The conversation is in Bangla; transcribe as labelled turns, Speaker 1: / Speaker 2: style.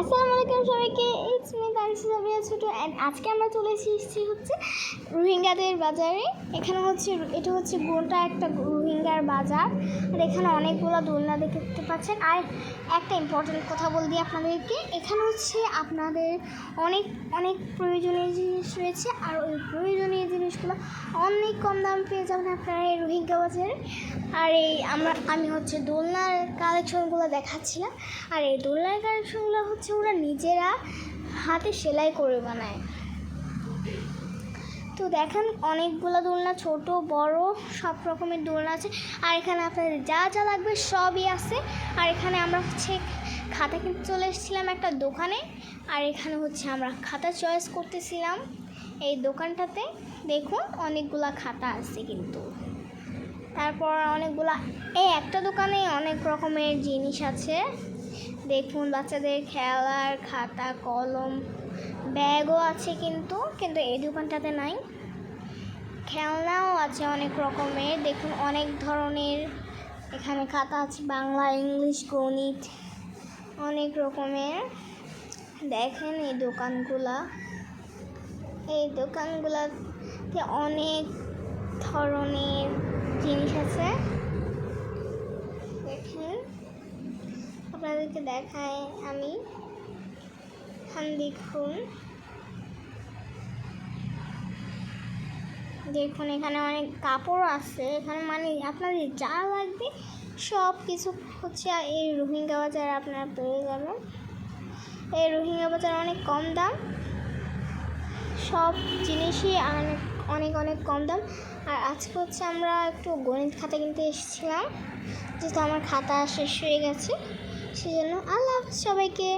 Speaker 1: আসসালামু আলাইকুম সবাইকে ইটস মি তানসি সাবিয়া ছোটো অ্যান্ড আজকে আমরা চলে এসেছি হচ্ছে রোহিঙ্গাদের বাজারে। এখানে হচ্ছে, এটা হচ্ছে গোটা একটা রোহিঙ্গার বাজার, আর এখানে অনেকগুলো দোলনা দেখতে পাচ্ছেন। আর একটা ইম্পর্টেন্ট কথা বল দিই আপনাদেরকে, এখানে হচ্ছে আপনাদের অনেক অনেক প্রয়োজনীয় জিনিস রয়েছে, আর ওই প্রয়োজনীয় জিনিসগুলো অনেক কম দাম পেয়ে যাবেন আপনারা এই রোহিঙ্গা বাজারে। আর এই আমরা, আমি হচ্ছে দোলনার কালেকশনগুলো দেখাচ্ছিলাম। আর এই দোলনার কালেকশনগুলো হচ্ছে ওরা নিজেরা হাতে সেলাই করে বানায়। তো দেখেন অনেকগুলো দোলনা, ছোট, বড়, সব রকমের দোলনা আছে। আর এখানে আপনাদের যা যা লাগবে সবই আছে। আর এখানে আমরা হচ্ছে খাতা কিনতে চলে এসেছিলাম একটা দোকানে। আর এখানে হচ্ছে আমরা খাতা চয়েস করতেছিলাম। এই দোকানটাতে দেখুন অনেকগুলা খাতা আছে কিন্তু। তারপর অনেকগুলা, এই একটা দোকানে অনেক রকমের জিনিস আছে। দেখুন বাচ্চাদের খেলার খাতা, কলম, ব্যাগও আছে কিন্তু কিন্তু এই দোকানটাতে নাই। খেলনাও আছে অনেক রকমের, দেখুন অনেক ধরনের এখানে খাতা আছে, বাংলা, ইংলিশ, গণিত, অনেক রকমের। দেখেন এই দোকানগুলা। এই দোকানগুলোতে অনেক ধরনের জিনিস আছে। দেখেন, আপনাদেরকে দেখাই আমি দেখুন দেখুন, এখানে অনেক কাপড় আছে। এখানে মানে আপনাদের যা লাগবে সব কিছু হচ্ছে এই রোহিঙ্গা বাজারে আপনারা পেয়ে যাবেন। এই রোহিঙ্গা বাজার অনেক কম দাম। সব জিনিসই অনেক অনেক কম দাম। আর আজকে হচ্ছে আমরা একটু গণিত খাতা কিনতে এসেছিলাম। যেহেতু আমার খাতা শেষ হয়ে গেছে, সেজন্য আল্লাহ সবাইকে।